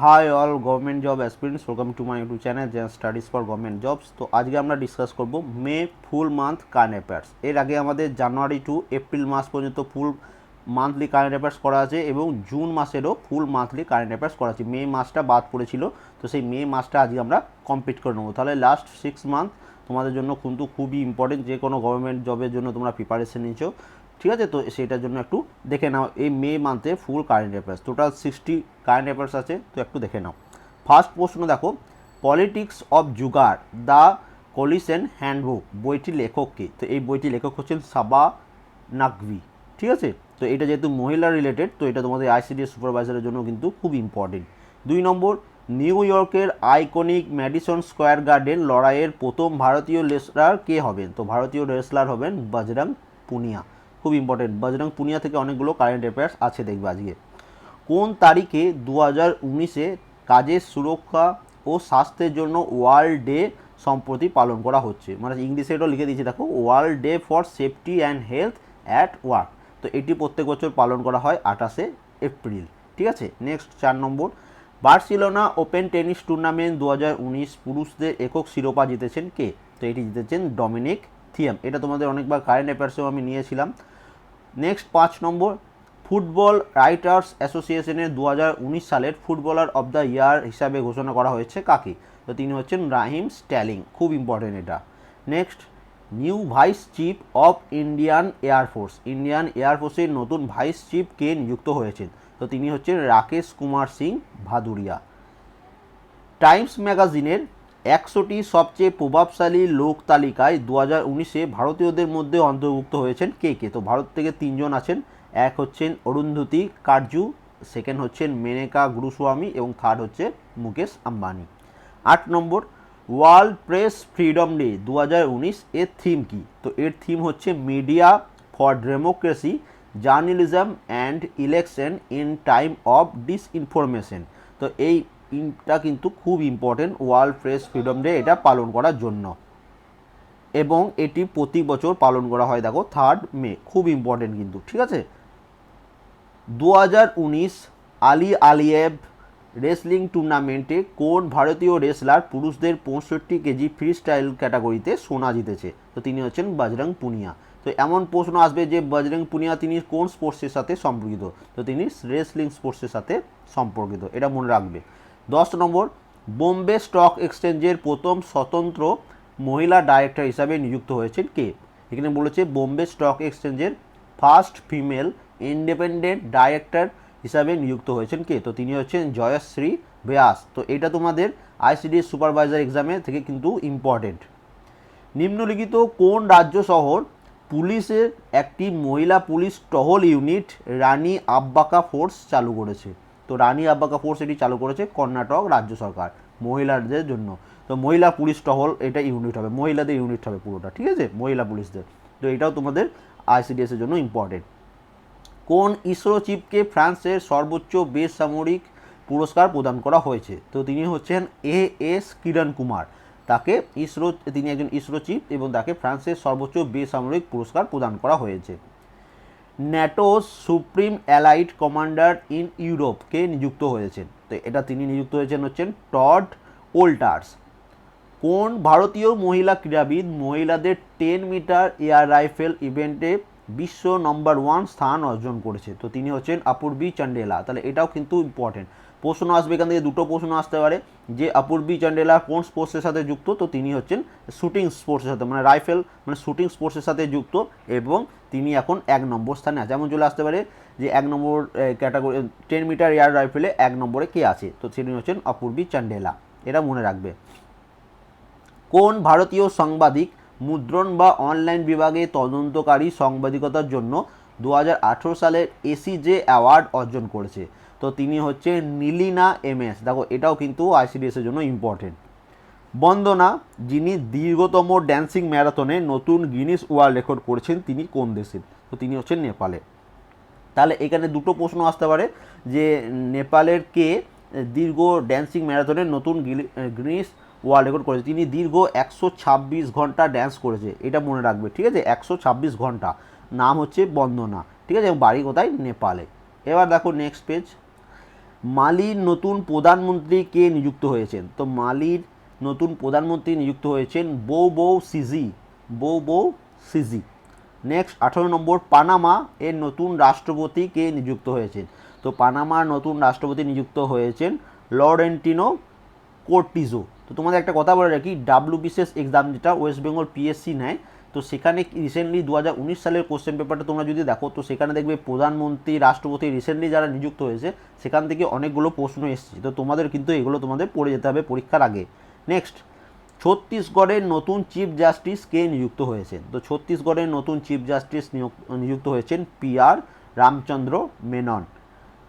Hi all government job aspirants welcome to my YouTube channel Zen studies for government jobs তো আজকে আমরা discuss করব May full month current affairs এর আগে আমাদের জানুয়ারি টু এপ্রিল মাস পর্যন্ত ফুল মান্থলি কারেন্ট অ্যাফেয়ার্স করা আছে এবং জুন মাসেরও ফুল মান্থলি কারেন্ট অ্যাফেয়ার্স করা আছে। মে মাসটা বাদ পড়েছিল, তো সেই মে মাসটা আজকে আমরা কমপ্লিট করে নেব। তাহলে লাস্ট সিক্স মান্থ তোমাদের জন্য কিন্তু খুবই ইম্পর্টেন্ট যে কোনো গভর্নমেন্ট জবের জন্য তোমরা প্রিপারেশন নিচ্ছ ঠিক আছে? তো সেটার জন্য একটু দেখে নাও। এই May মান্থে full current affairs total sixty current affairs আছে, তো একটু দেখে নাও। ফার্স্ট প্রশ্ন দেখো politics of jugaad the coalition handbook বইটির লেখক কে? তো এই বইটির লেখক হচ্ছেন সাবা নাকভি ঠিক আছে? তো এটা যেহেতু মহিলা রিলেটেড তো এটা তোমাদের আইসিডিএস সুপারভাইজারের জন্য কিন্তু খুব ইম্পর্টেন্ট দুই নম্বর নিউ ইয়র্কের আইকনিক ম্যাডিসন স্কোয়ার গার্ডেন লড়াইয়ের প্রথম ভারতীয় রেসলার কে হবেন? তো ভারতীয় রেসলার হবেন বজরং পুনিয়া। খুব ইম্পর্টেন্ট বজরং পুনিয়া থেকে অনেকগুলো কারেন্ট অ্যাফেয়ার্স আছে দেখবে আজকে। কোন তারিখে দু হাজার উনিশে কাজের সুরক্ষা ও স্বাস্থ্যের জন্য ওয়ার্ল্ড ডে সম্প্রতি পালন করা হচ্ছে? মানে ইংলিশে এটাও লিখে দিয়েছি, দেখো World Day for Safety and Health at Work তো এটি প্রত্যেক বছর পালন করা হয় আঠাশে এপ্রিল, ঠিক আছে? নেক্সট চার নম্বর। বার্সিলোনা ওপেন টেনিস টুর্নামেন্ট দু হাজার উনিশ, পুরুষদের একক শিরোপা জিতেছেন কে? তো এটি জিতেছেন ডমিনিক থিয়াম। এটা তোমাদের অনেকবার কারেন্ট অ্যাফেয়ার্সেও আমি নিয়েছিলাম। নেক্সট পাঁচ নম্বর ফুটবল রাইটার্স অ্যাসোসিয়েশনের দু হাজার উনিশ সালের ফুটবলার অব দ্য ইয়ার হিসাবে ঘোষণা করা হয়েছে কাকে? তো তিনি হচ্ছেন রাহিম স্ট্যালিং, খুব ইম্পর্টেন্ট এটা। Next new vice chief of Indian air force Indian এয়ারফোর্সের নতুন ভাইস চিফ কে নিযুক্ত হয়েছেন? তো তিনি হচ্ছেন রাকেশ কুমার সিং ভাদুরিয়া টাইমস ম্যাগাজিনের একশোটি সবচেয়ে প্রভাবশালী লোক তালিকায় দু হাজার উনিশে ভারতীয়দের মধ্যে অন্তর্ভুক্ত হয়েছেন কে কে? তো ভারত থেকে তিনজন আছেন। এক হচ্ছেন অরুন্ধতী কার্জু সেকেন্ড হচ্ছেন মেনেকা গুরুস্বামী এবং থার্ড হচ্ছে মুকেশ আম্বানি। আট নম্বর, ওয়ার্ল্ড প্রেস ফ্রিডম ডে দু হাজার উনিশ, এর থিম কি? তো এর থিম হচ্ছে media for democracy, journalism and election in time of disinformation. তো এই ইনটা কিন্তু খুব important World Press Freedom Day এটা পালন করার জন্য। এবং এটি প্রতি বছর পালন করা হয়, দেখো থার্ড মে খুব ইম্পর্টেন্ট কিন্তু, ঠিক আছে? দু হাজার উনিশ আলি আলিয়েভ রেসলিং টুর্নামেন্টে কোন ভারতীয় রেসলার পুরুষদের পঁয়ষট্টি কেজি ফ্রি স্টাইল ক্যাটাগরিতে সোনা জিতেছে? তো তিনি হচ্ছেন বজরং পুনিয়া। তো এমন প্রশ্ন আসবে যে বজরং পুনিয়া তিনি কোন স্পোর্টসের সাথে সম্পর্কিত? তো তিনি রেসলিং স্পোর্টসের সাথে সম্পর্কিত, এটা মনে রাখবে। দশ নম্বর, বোম্বে স্টক এক্সচেঞ্জের প্রথম স্বতন্ত্র মহিলা ডাইরেক্টর হিসাবে নিযুক্ত হয়েছেন কে? এখানে বলেছে বোম্বে স্টক এক্সচেঞ্জের ফার্স্ট ফিমেল ইন্ডিপেন্ডেন্ট ডাইরেক্টর হিসাবে নিযুক্ত হয়েছেন কে? তো তিনি হচ্ছেন জয়শ্রী ব্যাস। তো এটা তোমাদের আইসিডিএস সুপারভাইজার এক্সামে থেকে কিন্তু ইম্পর্টেন্ট নিম্নলিখিত কোন রাজ্য শহর পুলিশের একটি মহিলা পুলিশ টহল ইউনিট রানী আব্বাকা ফোর্স চালু করেছে? তো রানী আব্বাকা ফোর্স এটি চালু করেছে কর্ণাটক রাজ্য সরকার, মহিলাদের জন্য। তো মহিলা পুলিশ টহল, এটা ইউনিট হবে। মহিলাদের ইউনিট হবে পুরোটা, ঠিক আছে? মহিলা পুলিশদের। তো এটাও তোমাদের আইসিডিএসের জন্য ইম্পর্টেন্ট কোন ইসরো চিফকে ফ্রান্সের সর্বোচ্চ বেসামরিক পুরস্কার প্রদান করা হয়েছে? তো তিনি হচ্ছেন এ এস কিরণ কুমার। তাকে ইসরো, তিনি একজন ইসরো চিফ এবং তাকে ফ্রান্সের সর্বোচ্চ বেসামরিক পুরস্কার প্রদান করা হয়েছে। NATO supreme allied commander in ইউরোপকে নিযুক্ত হয়েছেন। তো এটা তিনি নিযুক্ত হয়েছেন হচ্ছেন টড ওল্টার্স। কোন ভারতীয় মহিলা ক্রীড়াবিদ মহিলাদের টেন মিটার এয়ার রাইফেল ইভেন্টে বিশ্ব নম্বর ওয়ান স্থান অর্জন করেছে। তো তিনি হচ্ছেন অপূর্বী চান্ডেলা। তাহলে এটাও কিন্তু ইম্পর্টেন্ট প্রশ্ন আসবে এখান থেকে, দুটো প্রশ্ন আসতে পারে। যে অপূর্বী চান্ডেলা কোন স্পোর্টসের সাথে যুক্ত? তো তিনি হচ্ছেন শুটিং স্পোর্টসের সাথে মানে রাইফেল মানে শুটিং স্পোর্টসের সাথে যুক্ত এবং তিনি এখন এক নম্বর স্থানে আছে। যেমন চলে আসতে পারে যে এক নম্বর ক্যাটাগরি টেন মিটার এয়ার রাইফেলে এক নম্বরে কে আছে? তো তিনি হচ্ছেন অপূর্বী চান্ডেলা। এটা মনে রাখবে। কোন ভারতীয় সাংবাদিক মুদ্রণ বা অনলাইন বিভাগে তদন্তকারী সাংবাদিকতার জন্য দু হাজার আঠেরো সালের এসিজে অ্যাওয়ার্ড অর্জন করেছে। তো তিনি হচ্ছে নীলিনা এমএস দেখো, এটাও কিন্তু আইসিডিএসের জন্য ইম্পর্টেন্ট বন্দনা, যিনি দীর্ঘতম ড্যান্সিং ম্যারাথনে নতুন গিনিস ওয়ার্ল্ড রেকর্ড করেছেন, তিনি কোন দেশের তো তিনি হচ্ছেন নেপালে। তাহলে এখানে দুটো প্রশ্ন আসতে পারে, যে নেপালের কে দীর্ঘ ড্যান্সিং ম্যারাথনের নতুন গিনিস ওয়ার্ল্ড রেকর্ড করেছে। তিনি দীর্ঘ একশো ছাব্বিশ ঘণ্টা ড্যান্স করেছে, এটা মনে রাখবে, ঠিক আছে? একশো ছাব্বিশ ঘণ্টা। নাম হচ্ছে বন্দনা, ঠিক আছে? এবং বাড়ি কোথায়? নেপালে। এবার দেখো নেক্সট পেজ মালির নতুন প্রধানমন্ত্রী কে নিযুক্ত হয়েছেন? তো মালির নতুন প্রধানমন্ত্রী নিযুক্ত হয়েছেন বৌ বৌ সিজি বৌ বৌ সিজি। নেক্সট আঠারো নম্বর, পানামা এর নতুন রাষ্ট্রপতি কে নিযুক্ত হয়েছেন? তো পানামার নতুন রাষ্ট্রপতি নিযুক্ত হয়েছেন লরেন্টিনো কোর্টিজো। তো তোমাদের একটা কথা বলে রাখি ডাব্লিউ বিসিএস এক্সাম যেটা ওয়েস্ট বেঙ্গল পিএসসি নেয়, তো সেখানে রিসেন্টলি দু হাজার উনিশ সালের কোশ্চেন পেপারটা তোমরা যদি দেখো, তো সেখানে দেখবে প্রধানমন্ত্রী, রাষ্ট্রপতি রিসেন্টলি যারা নিযুক্ত হয়েছে, সেখান থেকে অনেকগুলো প্রশ্ন এসেছে। তো তোমাদের কিন্তু এগুলো তোমাদের পড়ে যেতে হবে পরীক্ষার আগে। নেক্সট ছত্তিশগড়ের নতুন চিফ জাস্টিস কে নিযুক্ত হয়েছেন তো ছত্তিশগড়ের নতুন চিফ জাস্টিস নিযুক্ত হয়েছেন পি আর রামচন্দ্র মেনন।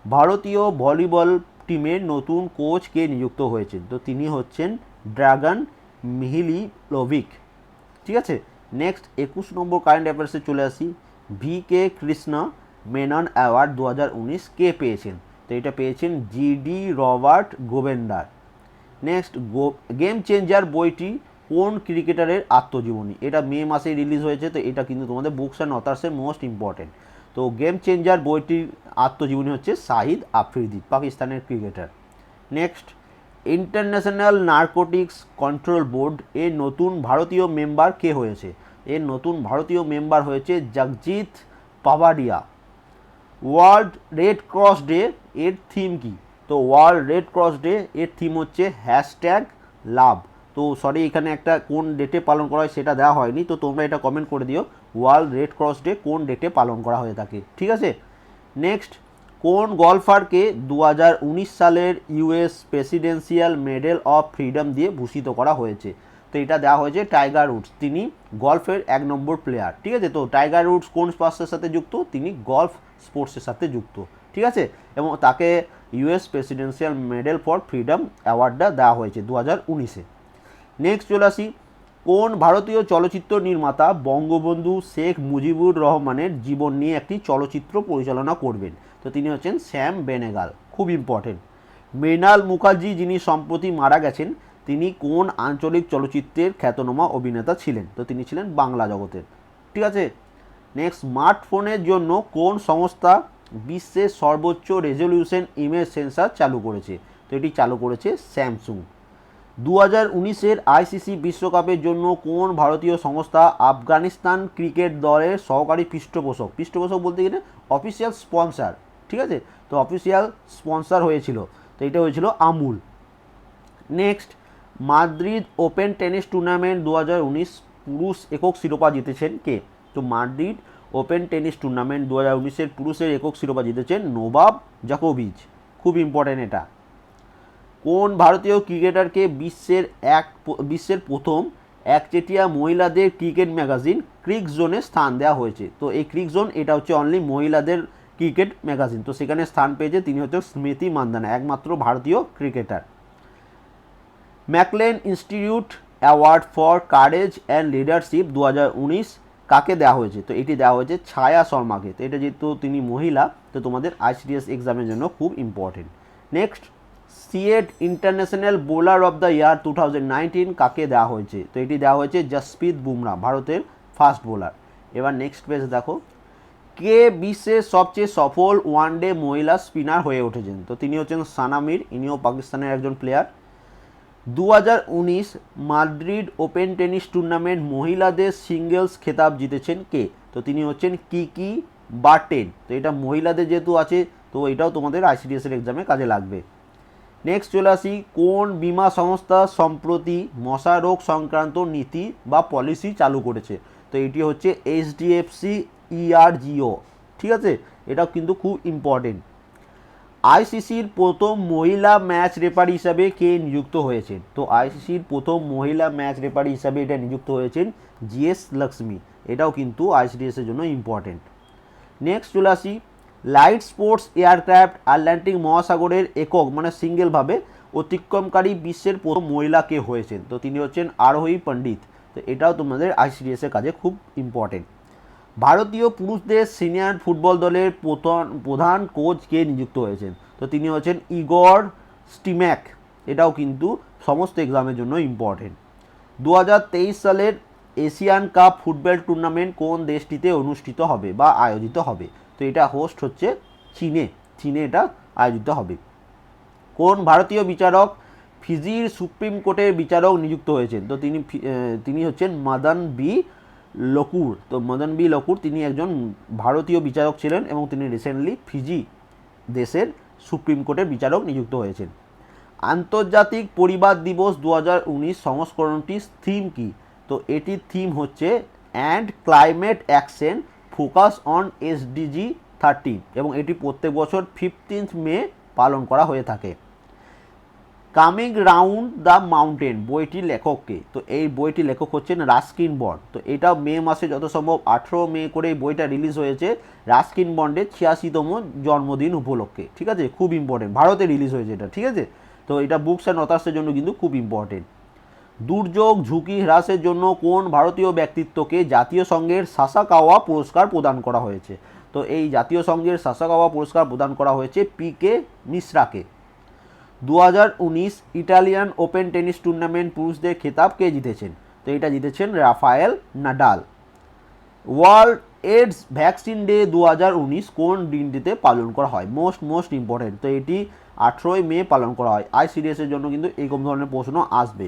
ভারতীয় ভলিবল টিমের নতুন কোচ কে নিযুক্ত হয়েছেন? তো তিনি হচ্ছেন ড্রাগন মিহিলি মিহিলিলোভিক ঠিক আছে? নেক্সট একুশ নম্বর কারেন্ট অ্যাফেয়ার্সে চলে আসি। V K Krishna Menon award দু হাজার উনিশ কে পেয়েছেন? তো এটা পেয়েছেন GD Robert Govender next game changer বইটি কোন ক্রিকেটারের আত্মজীবনী? এটা মে মাসে রিলিজ হয়েছে, তো এটা কিন্তু তোমাদের বুকস অ্যান্ড অথার্সের মোস্ট ইম্পর্টেন্ট তো গেম চেঞ্জার বইটির আত্মজীবনী হচ্ছে শাহিদ আফ্রিদি, পাকিস্তানের cricketer next International Narcotics Control Board এর নতুন ভারতীয় মেম্বার কে হয়েছে? এর নতুন ভারতীয় মেম্বার হয়েছে Jagjit Pavadia World Red Cross Day এর থিম কি? তো ওয়ার্ল্ড রেড ক্রস ডে এর থিম হচ্ছে হ্যাশট্যাগ লাভ। তো সরি এখানে একটা কোন ডেটে পালন করা হয় সেটা দেওয়া হয়নি। তো তোমরা এটা কমেন্ট করে দিও। ওয়ার্ল্ড রেড ক্রস ডে কোন ডেটে পালন করা হয়ে থাকে? ঠিক আছে? নেক্সট কোন গলফারকে দু হাজার উনিশ সালের US presidential medal of freedom দিয়ে ভূষিত করা হয়েছে? তো এটা দেওয়া হয়েছে টাইগার উডস। তিনি গলফের এক নম্বর প্লেয়ার। ঠিক আছে? তো টাইগার উডস কোন স্পোর্টসের সাথে যুক্ত? তিনি গলফ স্পোর্টসের সাথে যুক্ত। ঠিক আছে? এবং তাকে US presidential medal for freedom অ্যাওয়ার্ডটা দেওয়া হয়েছে দু হাজার উনিশে। নেক্সট চলে আসি। কোন ভারতীয় চলচ্চিত্র নির্মাতা বঙ্গবন্ধু শেখ মুজিবুর রহমানের জীবন নিয়ে একটি চলচ্চিত্র পরিচালনা করবেন? তো তিনি হচ্ছেন শ্যাম বেনেগাল, খুব ইম্পর্টেন্ট মৃণাল মুখার্জি যিনি সম্প্রতি মারা গেছেন, তিনি কোন আঞ্চলিক চলচ্চিত্রের খ্যাতনামা অভিনেতা ছিলেন? তো তিনি ছিলেন বাংলা জগতের। ঠিক আছে? নেক্সট স্মার্টফোনের জন্য কোন সংস্থা বিশ্বের সর্বোচ্চ রেজলিউশন ইমেজ সেন্সার চালু করেছে? তো এটি চালু করেছে স্যামসুং। দু হাজার উনিশের আইসিসি বিশ্বকাপের জন্য কোন ভারতীয় সংস্থা আফগানিস্তান ক্রিকেট দলের সহকারী পৃষ্ঠপোষক? পৃষ্ঠপোষক বলতে গেলে অফিসিয়াল স্পন্সার ঠিক আছে? তো অফিসিয়াল স্পন্সার হয়েছিল। তো এটা হয়েছিল Amul. Next Madrid Open tennis tournament দু হাজার উনিশ পুরুষ একক শিরোপা জিতেছেন কে? তো মাদ্রিদ ওপেন টেনিস টুর্নামেন্ট দু হাজার উনিশের পুরুষের একক শিরোপা জিতেছেন নোবাব জাকোভিচ। খুব ইম্পর্টেন্ট এটা। কোন ভারতীয় ক্রিকেটারকে বিশ্বের এক বিশ্বের প্রথম একচেটিয়া মহিলাদের ক্রিকেট ম্যাগাজিন ক্রিক জোনে স্থান দেওয়া হয়েছে? তো এই ক্রিক জোন এটা হচ্ছে অনলি মহিলাদের ক্রিকেট ম্যাগাজিন। তো সেখানে স্থান পেয়েছে তিনি হচ্ছে স্মৃতি মান্দানা, একমাত্র ভারতীয় cricketer. McCain institute award for courage and leadership দু হাজার উনিশ কাকে দেওয়া হয়েছে? তো এটি দেওয়া হয়েছে ছায়া শর্মাকে। তো এটা যেহেতু তিনি মহিলা, তো তোমাদের আইসিডিএস এক্সামের জন্য খুব important next CEAT international bowler of the year two কাকে দেওয়া হয়েছে? তো এটি দেওয়া হয়েছে জসপ্রীত বুমরা ভারতের ফাস্ট বোলার এবার নেক্সট পেজ দেখো। কে বিশ্বের সবচেয়ে সফল ওয়ানডে মহিলা স্পিনার হয়ে উঠেছেন? তো তিনি হচ্ছেন সানামির ইনিও পাকিস্তানের একজন প্লেয়ার দু হাজার উনিশ মাদ্রিদ ওপেন টেনিস টুর্নামেন্ট মহিলাদের সিঙ্গেলস খেতাব জিতেছেন কে? তো তিনি হচ্ছেন কিকি বাটেন তো এটা মহিলাদের যেহেতু আছে, তো এটাও তোমাদের আইসিডিএসের এক্সামে কাজে লাগবে। নেক্সট চলে আসি, কোন বিমা সংস্থা সম্প্রতি মশা রোগ সংক্রান্ত নীতি বা পলিসি চালু করেছে? তো এটি হচ্ছে এইচডিএফসি ইআরজিও ঠিক আছে? এটাও কিন্তু খুব ইম্পর্টেন্ট আইসিসির প্রথম মহিলা ম্যাচ রেফারি হিসাবে কে নিযুক্ত হয়েছেন? তো আইসিসির প্রথম মহিলা ম্যাচ রেফারি হিসাবে এটা নিযুক্ত হয়েছেন জিএস লক্ষ্মী এটাও কিন্তু আইসিডিএসের জন্য ইম্পর্টেন্ট নেক্সট চলে আসি। লাইট স্পোর্টস এয়ারক্রাফট আটলান্টিক মহাসাগরের একক মানে সিঙ্গেলভাবে অতিক্রমকারী বিশ্বের প্রথম মহিলা কে হয়েছেন? তো তিনি হচ্ছেন আরোহী পণ্ডিত। তো এটাও তোমাদের আইসিডিএসের কাজে খুব ইম্পর্টেন্ট ভারতীয় পুরুষদের সিনিয়র ফুটবল দলের প্রধান কোচ কে নিযুক্ত হয়েছেন? তো তিনি হচ্ছেন ইগর স্টিম্যাক। এটাও কিন্তু সমস্ত এক্সামের জন্য ইম্পর্টেন্ট দু হাজার তেইশ সালের এশিয়ান কাপ ফুটবল টুর্নামেন্ট কোন দেশটিতে অনুষ্ঠিত হবে বা আয়োজিত হবে? তো এটা হোস্ট হচ্ছে চীনে। চীনে এটা আয়োজিত হবে। কোন ভারতীয় বিচারক ফিজির সুপ্রিম কোর্টের বিচারক নিযুক্ত হয়েছেন? তো তিনি তিনি হচ্ছেন মাদান বি লকুর, তো মদন বি লকুর, তিনি একজন ভারতীয় বিচারক ছিলেন এবং তিনি রিসেন্টলি ফিজি দেশের সুপ্রিম কোর্টের বিচারক নিযুক্ত হয়েছেন। আন্তর্জাতিক পরিবার দিবস দু সংস্করণটির থিম কি? তো এটির থিম হচ্ছে and climate action focus on SDG thirteen এবং এটি প্রত্যেক বছর ফিফটিন্থ মে পালন করা হয়ে থাকে। কামিং রাউন্ড দ্য মাউন্টেন বইটির লেখককে। তো এই বইটির লেখক হচ্ছেন রাস্কিন বন্ড। তো এটা মে মাসে যত সম্ভব আঠেরো মে করে এই বইটা রিলিজ হয়েছে, রাস্কিন বন্ডের ছিয়াশিতম জন্মদিন উপলক্ষে। ঠিক আছে? খুব ইম্পর্টেন্ট ভারতে রিলিজ হয়েছে এটা। ঠিক আছে? তো এটা বুকস অ্যান্ড অথার্সের জন্য কিন্তু খুব ইম্পর্টেন্ট দুর্যোগ, ঝুঁকি হ্রাসের জন্য কোন ভারতীয় ব্যক্তিত্বকে জাতীয় সংঘের সাসাকাওয়া পুরস্কার প্রদান করা হয়েছে? তো এই জাতীয় সংঘের সাসাকাওয়া পুরস্কার প্রদান করা হয়েছে পি কে মিশ্রাকে। দু ইটালিয়ান ওপেন টেনিস টুর্নামেন্ট পুরুষদের খেতাব কে জিতেছেন? তো এটা জিতেছেন Rafael Nadal. World AIDS vaccine day দু কোন দিনটিতে পালন করা হয়? Most most important. তো এটি আঠেরোই মে পালন করা হয়। আইসিডিএসের জন্য কিন্তু এরকম ধরনের প্রশ্ন আসবে।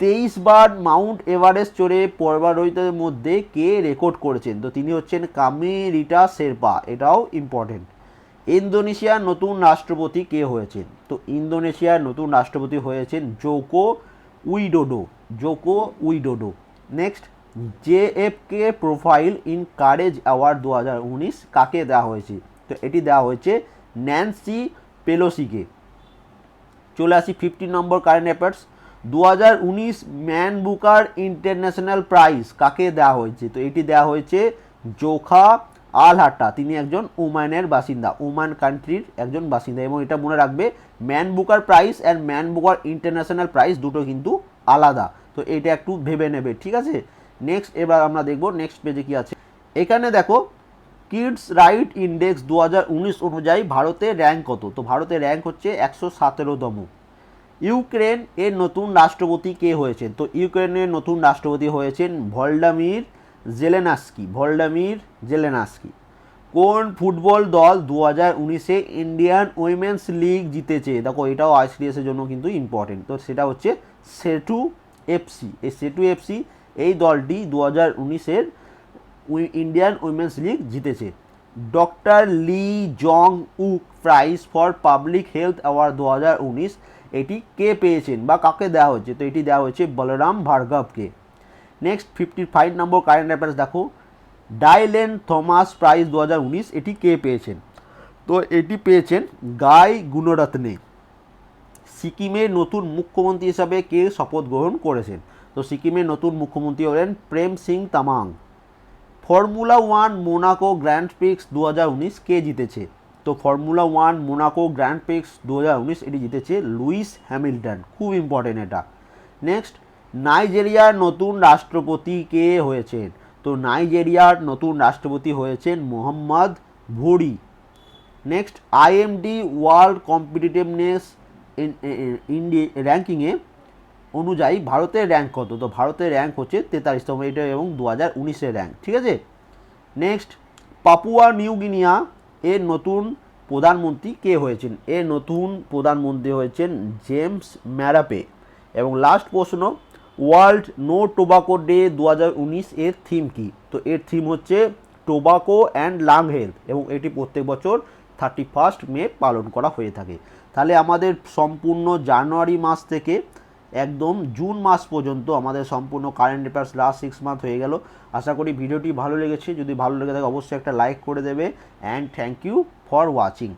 তেইশ বার মাউন্ট এভারেস্ট চড়ে পর্বতারোহীদের মধ্যে কে রেকর্ড করেছেন? তো তিনি হচ্ছেন কামি রিটা শেরপা। এটাও ইম্পর্টেন্ট। ইন্দোনেশিয়ার নতুন রাষ্ট্রপতি কে হয়েছেন? তো ইন্দোনেশিয়ার নতুন রাষ্ট্রপতি হয়েছেন Joko Widodo Joko Widodo. Next JFK profile in courage award দু হাজার উনিশ কাকে দেওয়া হয়েছে? তো এটি দেওয়া হয়েছে ন্যান্সি পেলোসিকে। চলে আসি ফিফটি নম্বর কারেন্ট অ্যাফেয়ার্স দু হাজার উনিশ ম্যান বুকার ইন্টারন্যাশনাল প্রাইজ কাকে দেওয়া হয়েছে? তো এটি দেওয়া হয়েছে জোখা আলহাট্টা, তিনি একজন ওমানের বাসিন্দা ওমান কান্ট্রির একজন বাসিন্দা এবং এটা মনে রাখবে man Booker prize and man Booker international prize দুটো কিন্তু আলাদা। তো এটা একটু ভেবে নেবে, ঠিক আছে? নেক্সট এবার আমরা দেখব নেক্সট পেজে কি আছে। এখানে দেখো কিডস রাইট ইন্ডেক্স দু হাজার উনিশ অনুযায়ী ভারতের র্যাঙ্ক কত? তো ভারতের র্যাঙ্ক হচ্ছে একশো সতেরোতম। ইউক্রেন এর নতুন রাষ্ট্রপতি কে হয়েছেন? তো ইউক্রেনের নতুন রাষ্ট্রপতি হয়েছেন ভলডামির জেলেনাস্কি, ভলডামির জেলেনাস্কি। কোন ফুটবল দল দু হাজার উনিশে ইন্ডিয়ান উইমেন্স লিগ জিতেছে? দেখো, এটাও আইসিডিএসের জন্য কিন্তু ইম্পর্টেন্ট তো সেটা হচ্ছে সেটু এফসি। এই সেটু এফসি, এই দলটি দু হাজার উনিশের ইন্ডিয়ান উইমেন্স লিগ জিতেছে। Doctor Lee Jong Wook prize for public health award দু হাজার উনিশ। এটি কে পেয়েছেন বা কাকে দেওয়া হচ্ছে তো এটি দেওয়া হচ্ছে Balram ভার্গবকে। Next fifty five number current affairs দেখো ডাইলেন থমাস প্রাইজ দু হাজার উনিশ এটি কে পেয়েছেন? তো এটি পেয়েছেন গাই গুণরত্নে সিকিমের নতুন মুখ্যমন্ত্রী হিসাবে কে শপথ গ্রহণ করেছেন? তো সিকিমের নতুন মুখ্যমন্ত্রী হলেন Prem Singh Tamang. Formula one Monaco grand prix দু হাজার উনিশ কে জিতেছে? তো formula one Monaco grand prix দু হাজার উনিশ এটি জিতেছে লুইস হ্যামিল্টন খুব ইম্পর্টেন্ট এটা। নেক্সট নাইজেরিয়ার নতুন রাষ্ট্রপতি কে হয়েছেন? তো নাইজেরিয়ার নতুন রাষ্ট্রপতি হয়েছেন Mohammed Buhari. Next IMD world competitiveness index র্যাঙ্কিংয়ে অনুযায়ী ভারতের র্যাঙ্ক কত? তো ভারতের র্যাঙ্ক হচ্ছে তেতাল্লিশতম, এটা এবং দু হাজার উনিশের র্যাঙ্ক, ঠিক আছে? নেক্সট, পাপুয়া নিউ গিনিয়া এর নতুন প্রধানমন্ত্রী কে হয়েছেন? এর নতুন প্রধানমন্ত্রী হয়েছেন জেমস ম্যারাপে। এবং লাস্ট প্রশ্ন ওয়ার্ল্ড নো টোবাকো ডে দু হাজার উনিশ এর থিম কি? তো এর থিম হচ্ছে টোবাকো অ্যান্ড লাং হেলথ এবং এটি প্রত্যেক বছর থার্টি ফার্স্ট মে পালন করা হয়ে থাকে। তাহলে আমাদের সম্পূর্ণ জানুয়ারি মাস থেকে একদম জুন মাস পর্যন্ত আমাদের সম্পূর্ণ current affairs last six month হয়ে গেল। আশা করি ভিডিওটি ভালো লেগেছে। যদি ভালো লেগে থাকে, অবশ্যই একটা লাইক করে দেবে। And thank you for watching